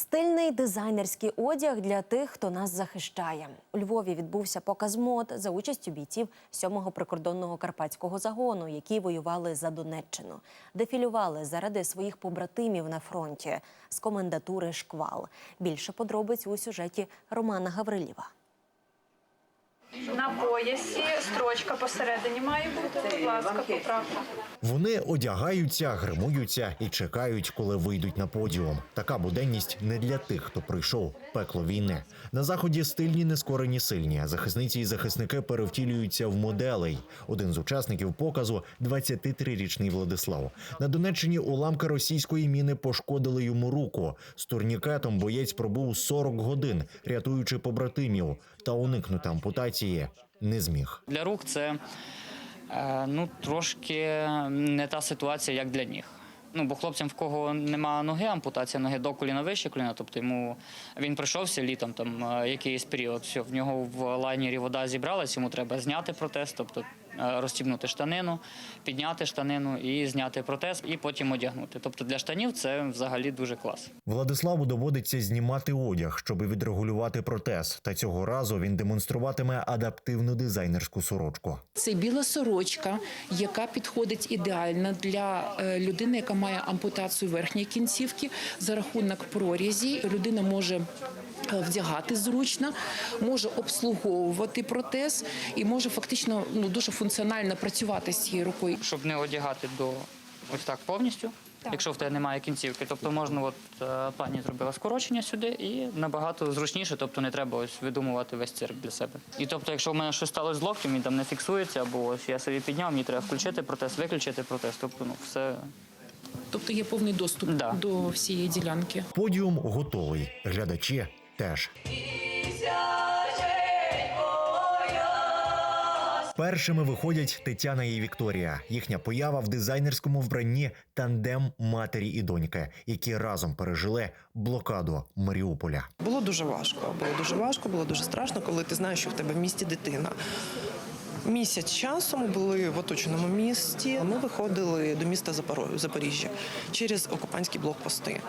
Стильний дизайнерський одяг для тих, хто нас захищає. У Львові відбувся показ мод за участю бійців 7-го прикордонного карпатського загону, які воювали за Донеччину. Дефілювали заради своїх побратимів на фронті з комендатури Шквал. Більше подробиць у сюжеті Романа Гаврилєва. На поясі строчка посередині має бути. Будь ласка, поправка. Вони одягаються, гримуються і чекають, коли вийдуть на подіум. Така буденність не для тих, хто прийшов пекло війни. На заході стильні, нескорені сильні. Захисниці і захисники перевтілюються в моделей. Один з учасників показу 23-річний Владислав. На Донеччині уламки російської міни пошкодили йому руку. З турнікетом боєць пробув 40 годин, рятуючи побратимів, та уникнути ампутації не зміг. Для рук це е, ну, трошки не та ситуація, як для ніг. Ну, бо хлопцям, в кого нема ноги, ампутація ноги до коліна вище коліна, тобто йому він пройшовся літом, там е, якийсь період, все, в нього в лайнері вода зібралась, йому треба зняти протез, тобто розстібнути штанину, підняти штанину і зняти протез, і потім одягнути. Тобто для штанів це взагалі дуже клас. Владиславу доводиться знімати одяг, щоб відрегулювати протез. Та цього разу він демонструватиме адаптивну дизайнерську сорочку. Це біла сорочка, яка підходить ідеально для е, людини, яка має ампутацію верхньої кінцівки. За рахунок прорізі людина може е, вдягати зручно, може обслуговувати протез і може фактично ну дуже функціонально працювати з цією рукою. щоб не одягати до ось так повністю. Якщо в тебе немає кінцівки, тобто можна, от е, пані зробила скорочення сюди і набагато зручніше, тобто не треба ось видумувати весь цирк для себе. І тобто, якщо в мене щось сталося з локтем, він там не фіксується, або ось я собі підняв, мені треба включити протез, виключити протез. Тобто, ну все Тобто є повний доступ Да. до всієї ділянки. Подіум готовий. Глядачі теж. Першими виходять Тетяна і Вікторія. Їхня поява в дизайнерському вбранні тандем матері і доньки, які разом пережили блокаду Маріуполя. Було дуже важко. Було дуже важко, було дуже страшно, коли ти знаєш, що в тебе в місті дитина. Місяць часу ми були в оточеному місті. Ми виходили до міста Запоріжжя через окупантські блокпости.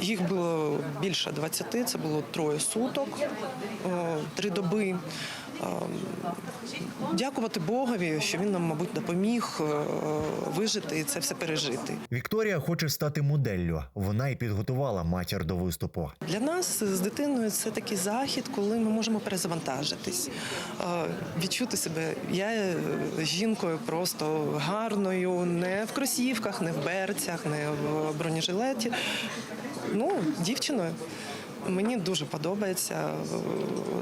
Їх було більше 20, це було троє суток, три доби. Ем, Дякувати Богові, що він нам, мабуть, допоміг е, вижити і це все пережити. Вікторія хоче стати моделлю. Вона і підготувала матір до виступу. Для нас з дитиною це такий захід, коли ми можемо перезавантажитись, е, відчути себе. Я е, жінкою просто гарною, не в кросівках, не в берцях, не в бронежилеті. Ну, дівчиною. Мені дуже подобається е,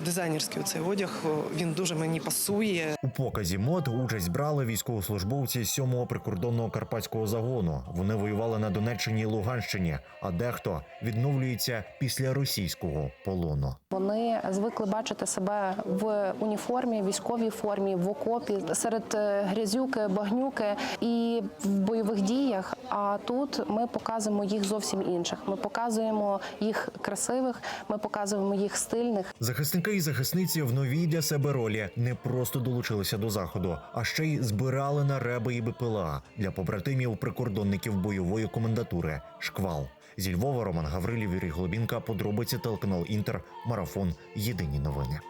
дизайнерський цей одяг. Він дуже мені пасує. У показі мод участь брали військовослужбовці 7-го прикордонного карпатського загону. Вони воювали на Донеччині і Луганщині, а дехто відновлюється після російського полону. Вони звикли бачити себе в уніформі, військовій формі, в окопі серед е, грязюки, багнюки і в бойових діях. А тут ми показуємо їх зовсім інших. Ми показуємо їх красивих, ми показуємо їх стильних. Захисники і захисниці в новій для себе ролі не просто долучилися до заходу, а ще й збирали на реби і БПЛА для побратимів прикордонників бойової комендатури Шквал. Зі Львова Роман Гаврилів, Юрій Глобінка, подробиці телеканал Інтер, марафон. Єдині новини.